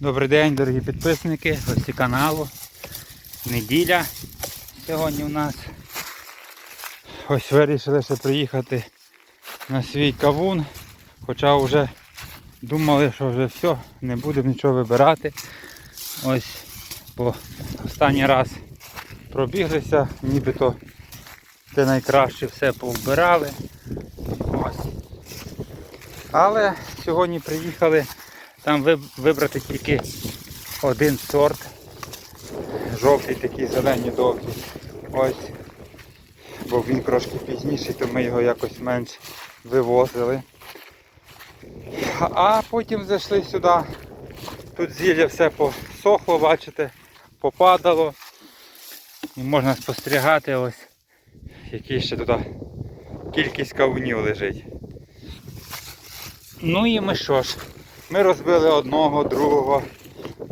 Добрий день, дорогі підписники, гості каналу. Неділя сьогодні у нас. Ось вирішили ще приїхати на свій кавун. Хоча вже думали, що вже все, не будемо нічого вибирати. Ось, бо останній раз пробіглися, нібито це найкраще все повбирали. Ось. Але сьогодні приїхали там вибрати тільки один сорт. Жовтий такий, зелені довгі. Ось. Бо він трошки пізніший, то ми його якось менш вивозили. А потім зайшли сюди. Тут зілля все посохло, бачите, попадало. І можна спостерігати ось, який ще туди кількість кавунів лежить. Ну і ми що ж, ми розбили одного, другого,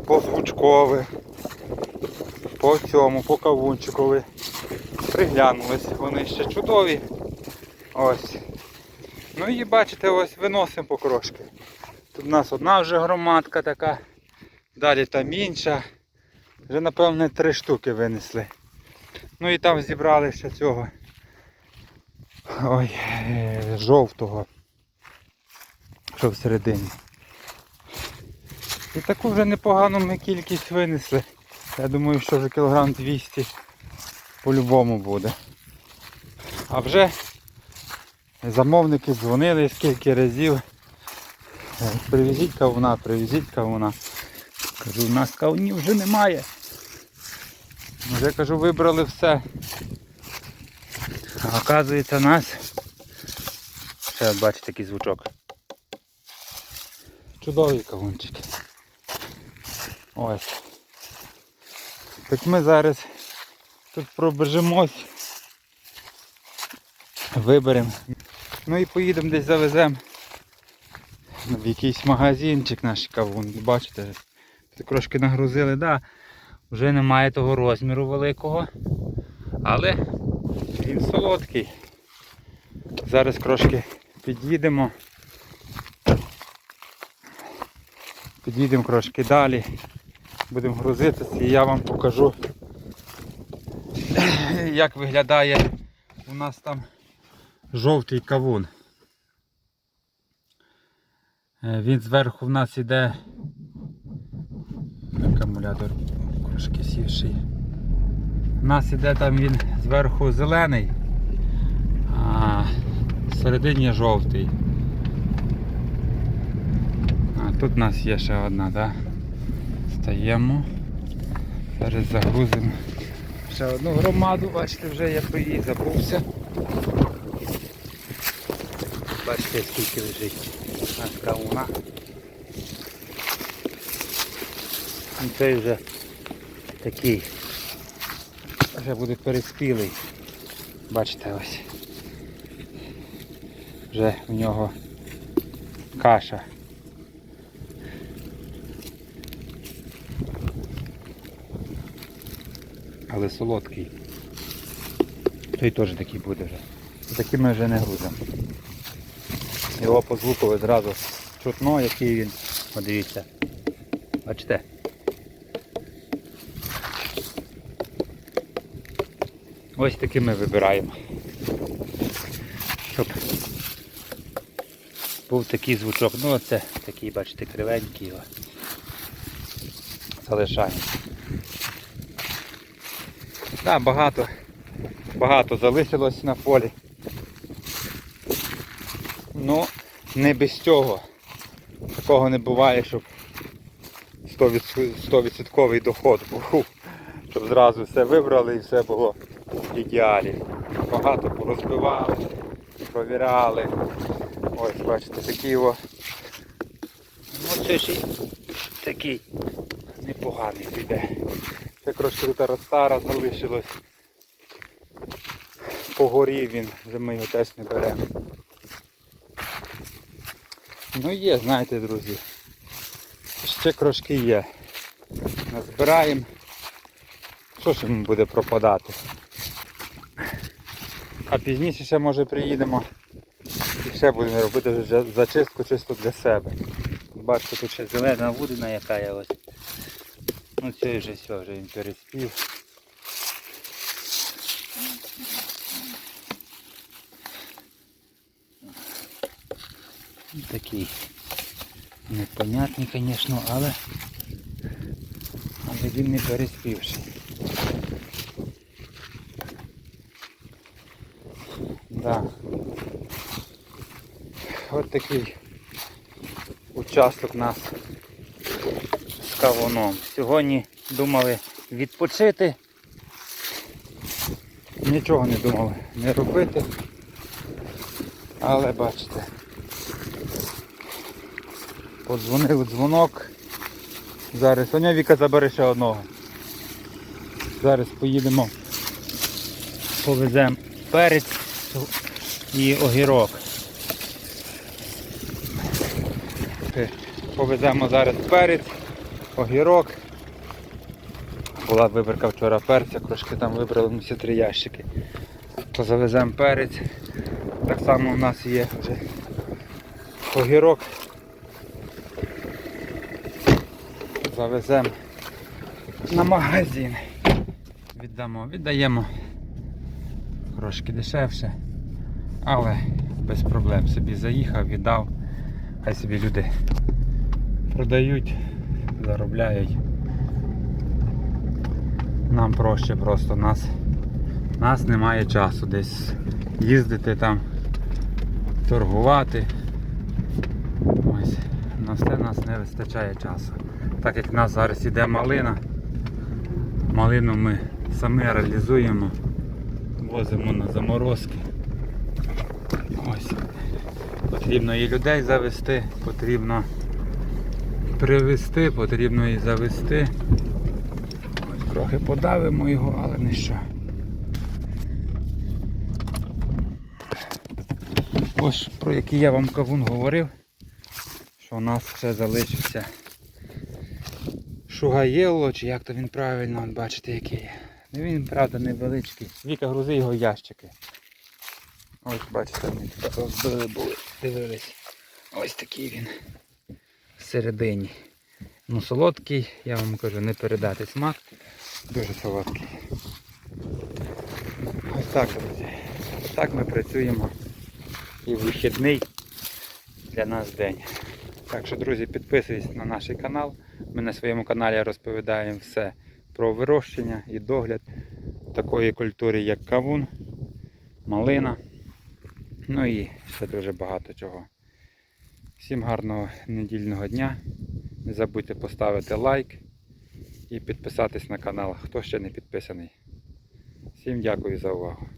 по звучкове, по цьому, по кавунчикові. Приглянулись, вони ще чудові. Ось. Ну і бачите, ось виносимо покрошки. Тут у нас одна вже громадка така, далі там інша. Вже напевне три штуки винесли. Ну і там зібрали ще цього ой, е, жовтого що всередині. І таку вже непогану ми кількість винесли. Я думаю, що вже кілограм 200 по-любому буде. А вже замовники дзвонили скільки разів. Привезіть кавуна, привезіть кавуна. Кажу, у нас кавунів вже немає. Вже кажу, вибрали все. А оказується нас. Ще бачите такий звучок. Чудові кавунчики. Ось. Так ми зараз тут пробежимось. Виберемо. Ну і поїдемо десь завеземо в якийсь магазинчик наш кавун. Бачите, трошки нагрузили, да, вже немає того розміру великого. Але він солодкий. Зараз трошки під'їдемо. Під'їдемо трошки далі, будемо грузитися і я вам покажу, як виглядає у нас там жовтий кавун. Е, Він зверху в нас іде акумулятор трошки сівший. У нас іде там він зверху зелений, а всередині жовтий. А тут у нас є ще одна, да? Стаємо. Зараз загрузимо ще одну громаду, бачите, вже я про її забувся. Бачите, скільки лежить у нас кавуна. І цей вже такий. Вже буде переспілий. Бачите ось. Вже в нього каша. Але солодкий. Той теж такий буде вже. Такий ми вже не грузимо. Його по звуку зразу чутно, який він. Подивіться. Бачите? Ось такий ми вибираємо. Щоб був такий звучок. Ну оце такий, бачите, кривенький. Залишаємо. Так, багато, багато залишилось на полі. Ну, не без цього. Такого не буває, щоб 100% доход був. Щоб зразу все вибрали і все було в ідеалі. Багато порозбивали, провіряли. Ось, бачите, такий його. Ну це ж і такий непоганий піде. Це тут стара залишилось. Погорів він, вже ми його теж не беремо. Ну є, знаєте, друзі. Ще трошки є. Назбираємо. Що ж йому буде пропадати? А пізніше ще може приїдемо і ще будемо робити зачистку чисто для себе. бачите, тут ще зелена вудина яка є ось. Ну цей вже все, вже він переспів. Такий непонятний, звісно, але, але він не переспівший. Да. От такий участок нас кавуном. Сьогодні думали відпочити. Нічого не думали не робити. Але бачите. Подзвонив дзвонок. Зараз Соня Віка забере ще одного. Зараз поїдемо, повеземо перець і огірок. Повеземо зараз перець, огірок. Була вибірка вчора перця, трошки там вибрали всі три ящики. То завеземо перець. Так само у нас є вже огірок. Завеземо на магазин. Віддамо, віддаємо трошки дешевше, але без проблем собі заїхав, віддав, хай собі люди продають, заробляють. Нам проще просто нас, нас немає часу десь їздити там, торгувати. Ось, на все нас не вистачає часу. Так як в нас зараз іде малина, малину ми самі реалізуємо, возимо на заморозки. Ось. Потрібно і людей завести, потрібно привезти, потрібно і завести. Трохи подавимо його, але не що. Ось про який я вам кавун говорив, що у нас ще залишився шугаєло, чи як то він правильно, от бачите який. Ну він, правда, невеличкий. Віка грузи його ящики. Ось бачите, вони розбили були, дивились. Ось такий він всередині. Ну солодкий, я вам кажу, не передати смак. Дуже солодкий. Ось так, друзі. Так ми працюємо і в вихідний для нас день. Так що, друзі, підписуйтесь на наш канал. Ми на своєму каналі розповідаємо все про вирощення і догляд такої культури, як кавун, малина. Ну і ще дуже багато чого. Всім гарного недільного дня. Не забудьте поставити лайк і підписатись на канал, хто ще не підписаний. Всім дякую за увагу.